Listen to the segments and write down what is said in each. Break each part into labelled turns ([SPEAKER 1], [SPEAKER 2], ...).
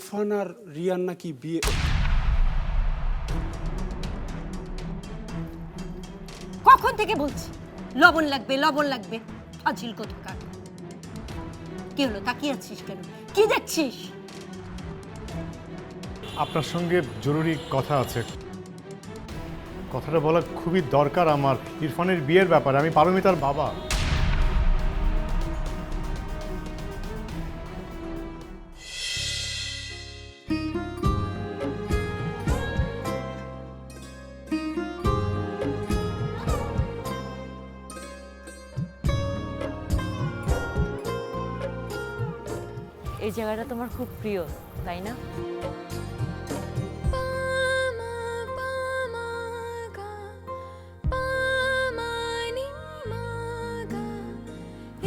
[SPEAKER 1] ইরফান আর রিয়ান নাকি বিয়ে
[SPEAKER 2] কখন থেকে বলছি? লবণ লাগবে লবণ লাগবে। ফাজিল কোথাকার? কি হলো তাকিয়ে আছিস কেন? কি দেখছিস?
[SPEAKER 3] আপনার সঙ্গে জরুরি কথা আছে। কথাটা বলা খুবই দরকার আমার ইরফানের বিয়ের ব্যাপারে। আমি পারমিতার বাবা।
[SPEAKER 4] খুব প্রিয়, তাই না?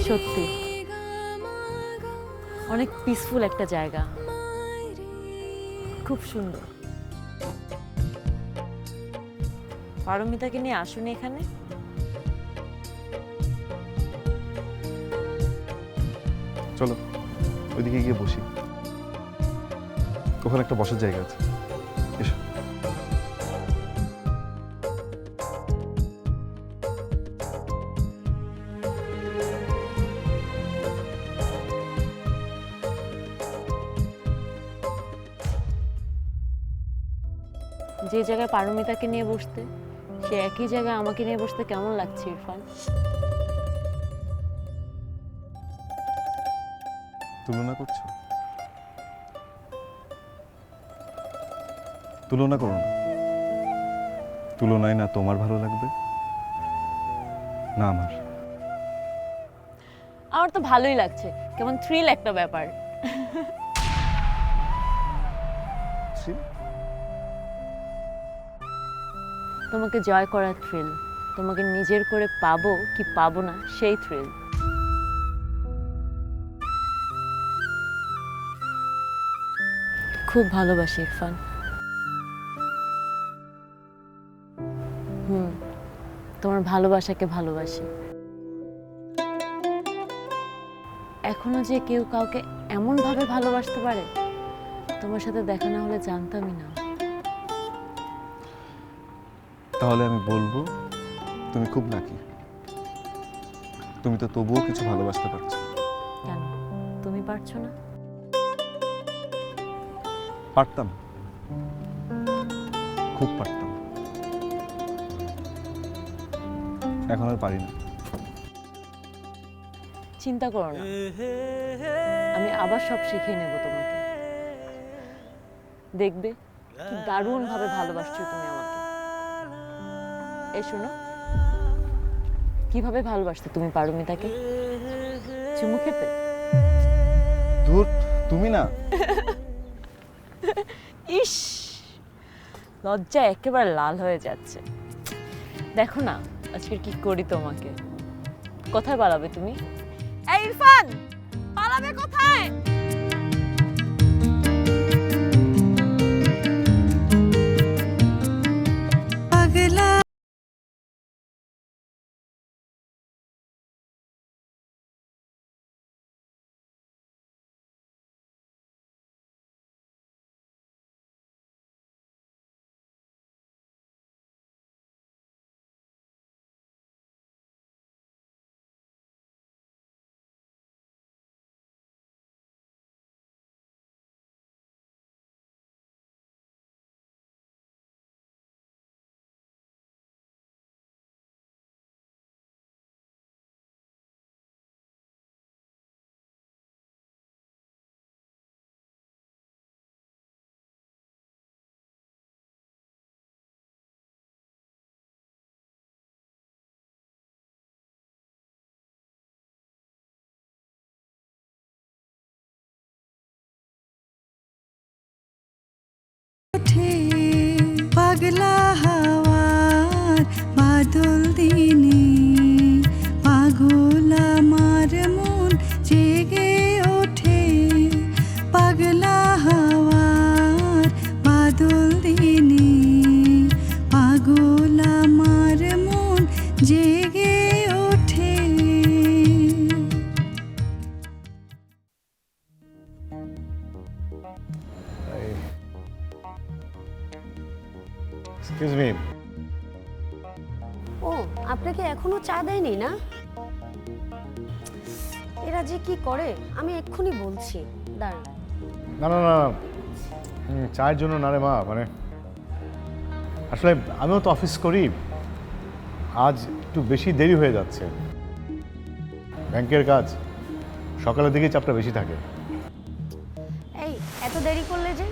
[SPEAKER 4] সত্যি। অনেক পিসফুল একটা জায়গা। খুব সুন্দর। পারমিতাকে নিয়ে আসুন এখানে।
[SPEAKER 5] চলো, ওইদিকে গিয়ে বসি। ওখানে একটা বসার জায়গা আছে। এসো।
[SPEAKER 4] যে জায়গায় পারমিতাকে নিয়ে বসতে সে একই জায়গায় আমাকে নিয়ে বসতে কেমন লাগছে ইরফান?
[SPEAKER 5] তুলনা করছ? তুলনা করো না। তুলনায় না তোমার ভালো লাগবে না আমার।
[SPEAKER 4] আমার তো ভালোই লাগছে কেমন থ্রিল একটা ব্যাপার। তোমাকে জয় করার থ্রিল তোমাকে নিজের করে পাবো কি পাবো না সেই থ্রিল খুব ভালোবাসি ইরফান। ভালোবাসাকে ভালোবাসি। এখনও যে কেউ কাউকে এমন ভাবে ভালোবাসতে পারে তোমার সাথে দেখা না হলে জানতামই না।
[SPEAKER 5] তাহলে আমি বলব তুমি খুব লাকি তুমি তো তবুও কিছু ভালোবাসতে পারছ।
[SPEAKER 4] কেন? তুমি পারছ না?
[SPEAKER 5] পারতাম। খুব পারতাম। এখন আর পারি না।
[SPEAKER 4] চিন্তা করো না। আমি আবার সব শিখিয়ে নেব তোমাকে। দেখবে কি দারুণ ভাবে ভালোবাসছো তুমি আমাকে। এই শোনো কীভাবে ভালোবাসতে তুমি পারমিতাকে চুমু খেতে?
[SPEAKER 5] ধুর তুমি না।
[SPEAKER 4] ইস লজ্জা একেবারে লাল হয়ে যাচ্ছে। দেখো না আজকে কি করি তোমাকে? কোথায় পালাবে তুমি? এই ইরফান পালাবে কোথায়?
[SPEAKER 6] যে কি করে আমি এক্ষুনি বলছি। দাঁড়ান
[SPEAKER 3] না না না হুম, চায়ের জন্য না রে মা মানে আসলে আমিও তো অফিস করি। আজ একটু বেশি দেরি হয়ে যাচ্ছে। ব্যাংকের কাজ সকালের দিকে চাপটা বেশি থাকে।
[SPEAKER 6] এই এত দেরি করলে যে?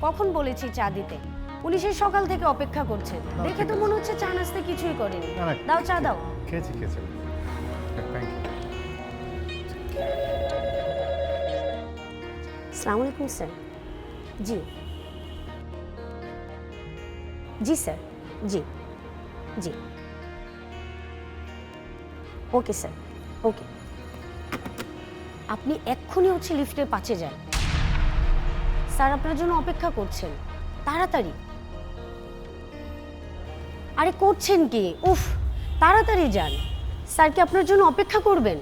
[SPEAKER 6] কখন বলেছি চা দিতে? উনি সেই সকাল থেকে অপেক্ষা করছেন। দেখে তো মনে হচ্ছে চা নাস্তা কিছুই করেনি।
[SPEAKER 3] না, না।
[SPEAKER 6] দাও চা দাও।
[SPEAKER 3] খেয়েছি খেয়েছি। থ্যাংক ইউ
[SPEAKER 6] সালাম আলাইকুম স্যার জি জি স্যার জি জি ওকে স্যার ওকে আপনি এক্ষুনি হচ্ছে লিফটের পাশে যান। স্যার, আপনার জন্য অপেক্ষা করছেন। তাড়াতাড়ি। আরে, করছেন কি? উফ, তাড়াতাড়ি যান। স্যার, কি আপনার জন্য অপেক্ষা করবেন?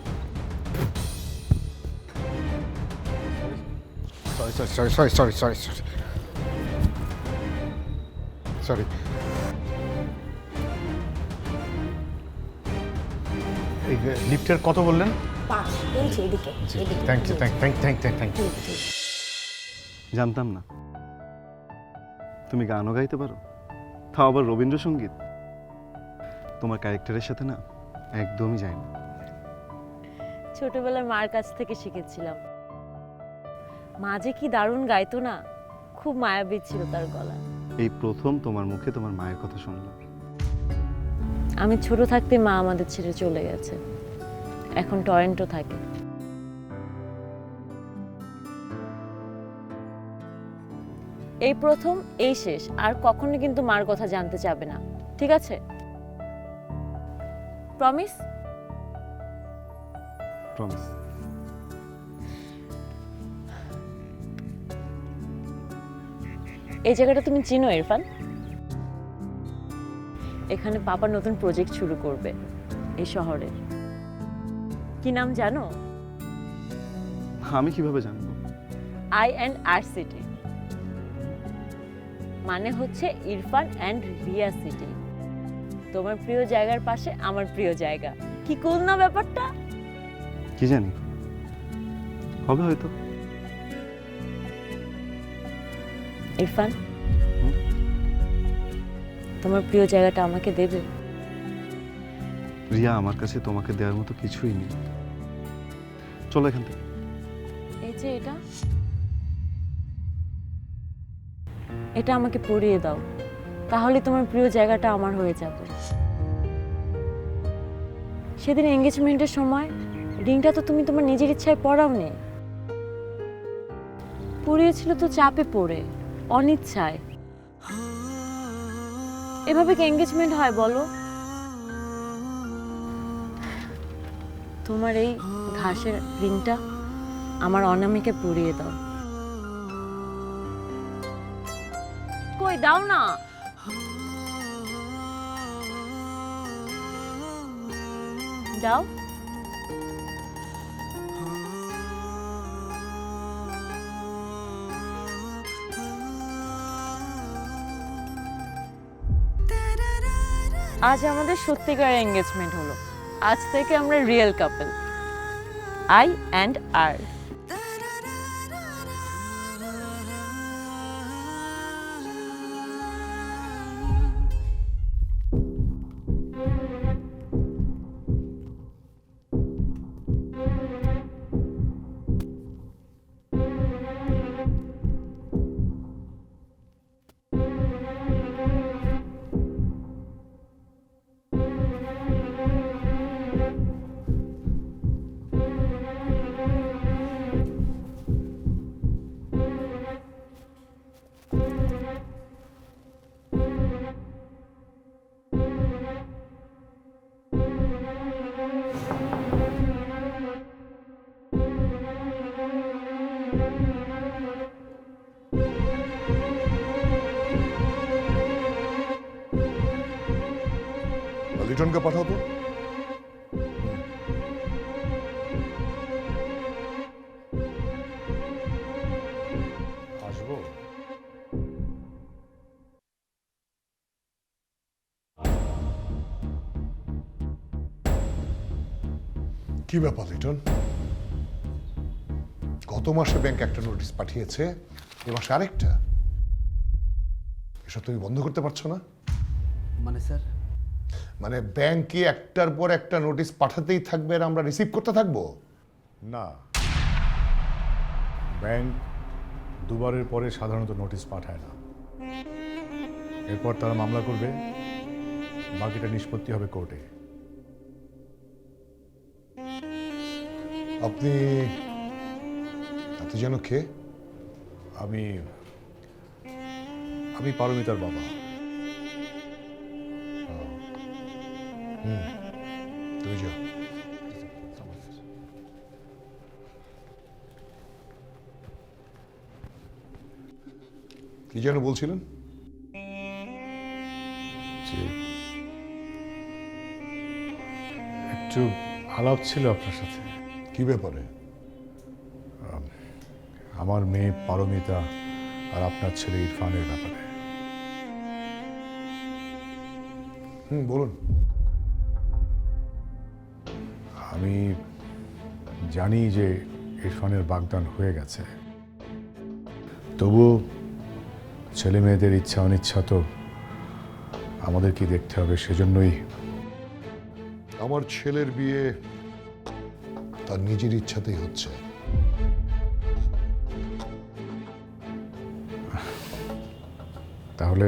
[SPEAKER 3] Sorry sorry sorry sorry sorry sorry sorry এই লিফটের কত বললেন?
[SPEAKER 6] পাশ এই যে এদিকে এদিকে।
[SPEAKER 3] Thank you thank thank thank thank thank you.
[SPEAKER 5] জানতাম না। তুমি গানও গাইতে পারো তাও আবার রবীন্দ্রসঙ্গীত। তোমার ক্যারেক্টারের সাথে না একদমই যায় না।
[SPEAKER 4] ছোটবেলায় মার কাছ থেকে শিখেছিলাম। মা যে কি দারুণ গাইতো না? খুব মায়াবী ছিল তার গলা।
[SPEAKER 5] এই প্রথম তোমার মুখে তোমার মায়ের কথা শুনলাম।
[SPEAKER 4] আমি ছোট থাকতে মা আমাদের ছেড়ে চলে গেছে। এখন টরেন্টো থাকে। এই প্রথম এই শেষ। আর কখনো কিন্তু মার কথা জানতে চাবে না। ঠিক আছে? প্রমিস
[SPEAKER 5] প্রমিস
[SPEAKER 4] এই জায়গাটা তুমি চিনো ইরফান? এখানে পাপা নতুন প্রজেক্ট শুরু করবে এই শহরে। কি নাম জানো?
[SPEAKER 5] আমি কীভাবে জানব?
[SPEAKER 4] আই অ্যান্ড আর সিটি মানে হচ্ছে ইরফান অ্যান্ড রিয়া সিটি তোমার প্রিয় জায়গার পাশে আমার প্রিয় জায়গা। কি কুল না ব্যাপারটা?
[SPEAKER 5] কি জানি। হবে হয়তো।
[SPEAKER 4] ইরফান? তোমার প্রিয় জায়গাটা আমাকে দেবে?
[SPEAKER 5] রিয়া আমার কাছে তোমাকে দেওয়ার মতো কিছুই নেই। চলো এখান থেকে।
[SPEAKER 4] এই যে এটা। এটা আমাকে পরিয়ে দাও। তাহলে তোমার প্রিয় জায়গাটা আমার হয়ে যাবে। সেদিন এঙ্গেজমেন্টের সময় রিংটা তো তুমি তোমার নিজের ইচ্ছায় পরাওনি। পরিয়েছিল তো চাপে পড়ে। অনিচ্ছায়। এভাবে কি এঙ্গেজমেন্ট হয় বলো? তোমার এই ঘাসের রিংটা আমার অনামিকে পুড়িয়ে দাও। কই, দাও না! দাও। আজ আমাদের সত্যিকার এঙ্গেজমেন্ট হলো। আজ থেকে আমরা রিয়েল কাপল আই অ্যান্ড আর
[SPEAKER 7] ম্যাডামকে পাঠাও তো কি ব্যাপার রিটন গত মাসে ব্যাংক একটা নোটিশ পাঠিয়েছে এ মাসে আরেকটা। এসব তুমি বন্ধ করতে পারছ না?
[SPEAKER 1] মানে স্যার
[SPEAKER 7] মানে ব্যাংকে একটার পর একটা নোটিশ পাঠাতেই থাকবে আর আমরা রিসিভ করতে থাকব?
[SPEAKER 3] না। ব্যাংক দুবারের পরে সাধারণত নোটিশ পাঠায় না। এরপর তারা মামলা করবে। বাকিটা নিষ্পত্তি হবে কোর্টে।
[SPEAKER 7] আপনি আপনি যেন কে?
[SPEAKER 3] আমি আমি পারমিতার বাবা।
[SPEAKER 7] তুমি যাও কি যেন বলছিলেন?
[SPEAKER 3] যে একটু আলাপ ছিল আপনার সাথে।
[SPEAKER 7] কি ব্যাপারে?
[SPEAKER 3] আমার মেয়ে পারমিতা আর আপনার ছেলে ইরফানের ব্যাপারে।
[SPEAKER 7] হুম বলুন।
[SPEAKER 3] আমি জানি যে ইরফানের বাগদান হয়ে গেছে। তবুও ছেলে মেয়েদের ইচ্ছা অনিচ্ছা তো আমাদের কি দেখতে হবে সেজন্যই।
[SPEAKER 7] আমার ছেলের বিয়ে তার নিজের ইচ্ছাতেই হচ্ছে।
[SPEAKER 3] তাহলে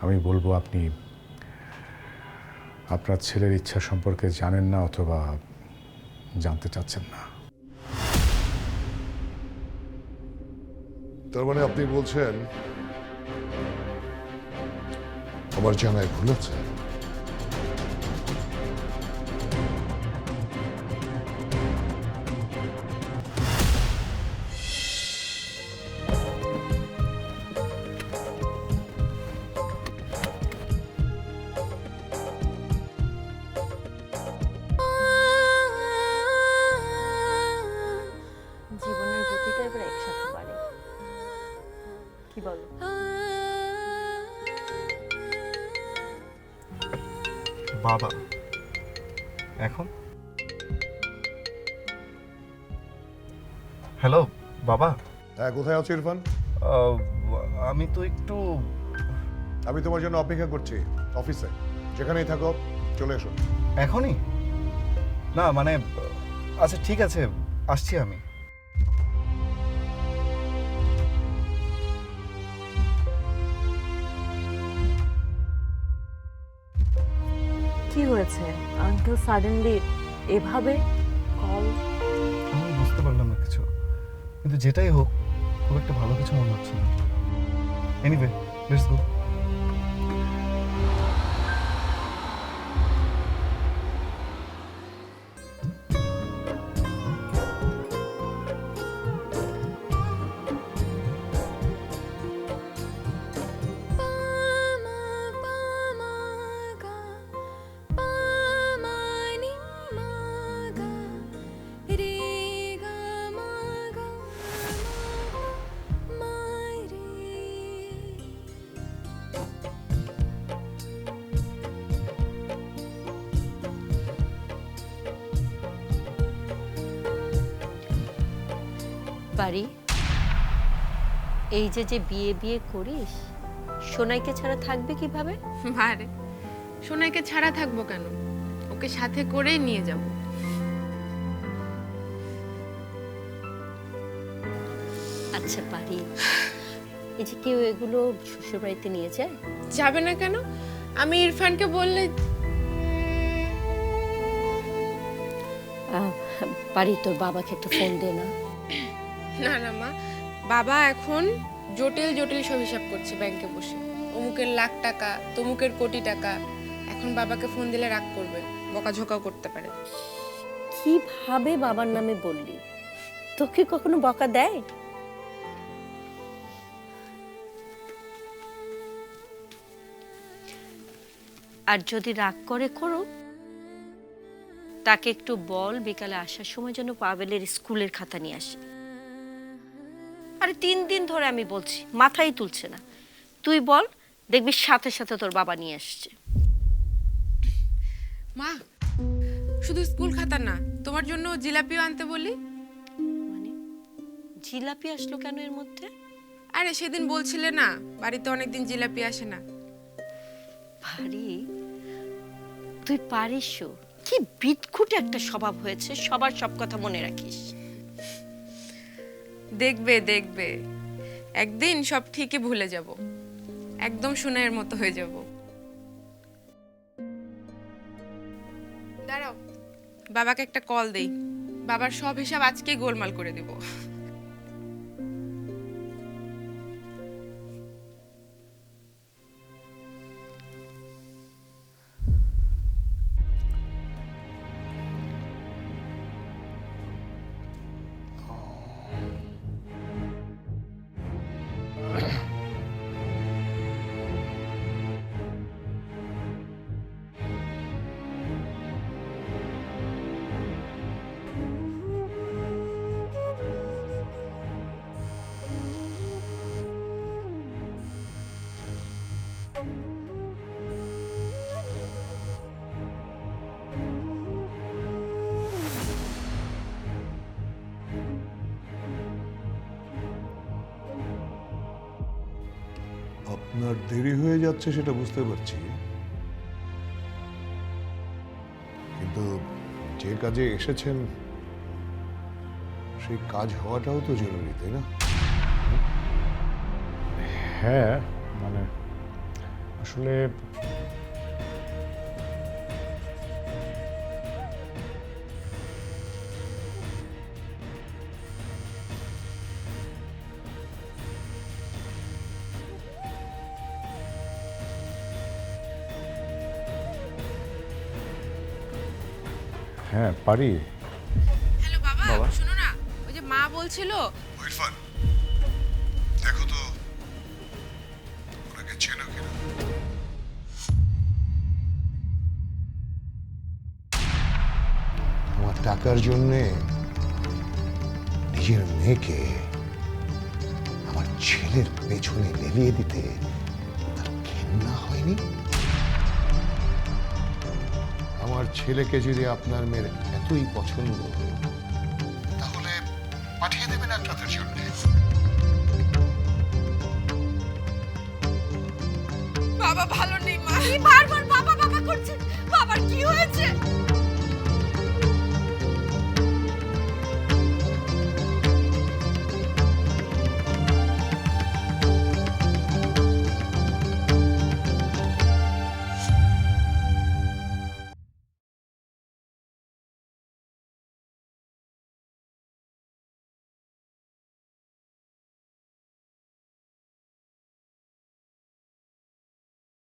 [SPEAKER 3] আমি বলব আপনি আপনার ছেলের ইচ্ছা সম্পর্কে জানেন না অথবা জানতে চাচ্ছেন না।
[SPEAKER 7] তার মানে আপনি বলছেন, আমার জানায় ভুল আছে?
[SPEAKER 5] বাবা এখন? হ্যালো বাবা?
[SPEAKER 7] হ্যাঁ কোথায় আছো ইরফান?
[SPEAKER 5] আমি তো একটু
[SPEAKER 7] আমি তোমার জন্য অপেক্ষা করছি অফিসে। যেখানেই থাকো চলে এসো।
[SPEAKER 5] এখনই? না মানে আচ্ছা ঠিক আছে আসছি আমি।
[SPEAKER 4] কি হয়েছে? আঙ্কেল সাডেনলি এভাবে কল
[SPEAKER 5] আমি বুঝতে পারলাম না কিছু। কিন্তু যেটাই হোক, খুব একটা ভালো কিছু মনে হচ্ছে না। এনিওয়ে লেটস গো
[SPEAKER 2] বাড়ি এই যে যে বিয়ে বিয়ে করিস সোনাইকে ছাড়া থাকবে কীভাবে?
[SPEAKER 8] আরে সোনাইকে ছাড়া থাকব কেন? ওকে সাথে করেই নিয়ে যাব।
[SPEAKER 2] আচ্ছা পারি। এই যে কেউ এগুলো শ্বশুর বাড়িতে নিয়ে যায়?
[SPEAKER 8] যাবে না কেন? আমি ইরফানকে বললে
[SPEAKER 2] বাড়ি তোর বাবাকে একটু ফোন দে না।
[SPEAKER 8] না না, মা। বাবা এখন জটিল জটিল সব হিসাব করছে ব্যাংকে বসে। অমুকের লাখ টাকা, তমুকের কোটি টাকা। এখন বাবাকে ফোন দিলে রাগ করবে, বকাঝকাও করতে পারে।
[SPEAKER 2] কীভাবে বাবার নামে বললি? তোকে কখনো বকা দেয়? আর যদি রাগ করে, করো। তাকে একটু বল, বিকালে আসার সময় যেন পাবেলের স্কুলের খাতা নিয়ে আসে। আরে তিন দিন ধরে আমি বলছি মাথাই তুলছে না। তুই বল দেখবি সাথে সাথে তোর বাবা নিয়ে আসছে।
[SPEAKER 8] মা শুধু স্কুল খাতা না তোমার জন্য জিলাপিও আনতে বলি।
[SPEAKER 2] মানে? জিলাপি আসলো কেন এর মধ্যে?
[SPEAKER 8] আরে সেদিন বলছিলে না বাড়িতে অনেকদিন জিলাপি আসে না।
[SPEAKER 2] ভারী। তুই পারিস কি বিদঘুটে একটা স্বভাব হয়েছে সবার সব কথা মনে রাখিস।
[SPEAKER 8] দেখবে দেখবে। একদিন সব ঠিকই ভুলে যাব। একদম সোনাইয়ের মতো হয়ে যাব। দাঁড়াও, বাবাকে একটা কল দেই। বাবার সব হিসাব আজকে গোলমাল করে দিব।
[SPEAKER 7] আপনার দেরি হয়ে যাচ্ছে সেটা বুঝতে পারছি। কিন্তু যে কাজে এসেছেন, সেই কাজ হওয়াটাও তো জরুরি, তাই না?
[SPEAKER 3] হ্যাঁ মানে আসলে হ্যাঁ পারি।
[SPEAKER 8] হ্যালো বাবা বাবা। শোনো না ওই যে মা বলছিল।
[SPEAKER 7] ইরফান দেখো তো ওনাকে চেনো কিনা? আমার টাকার জন্যে নিজের মেয়েকে আমার ছেলের পেছনে লেলিয়ে দিতে তার ঘেন্না হয়নি? আমার ছেলেকে যদি আপনার মেয়ের এতই পছন্দ তাহলে পাঠিয়ে দেবেন এক রাতের জন্য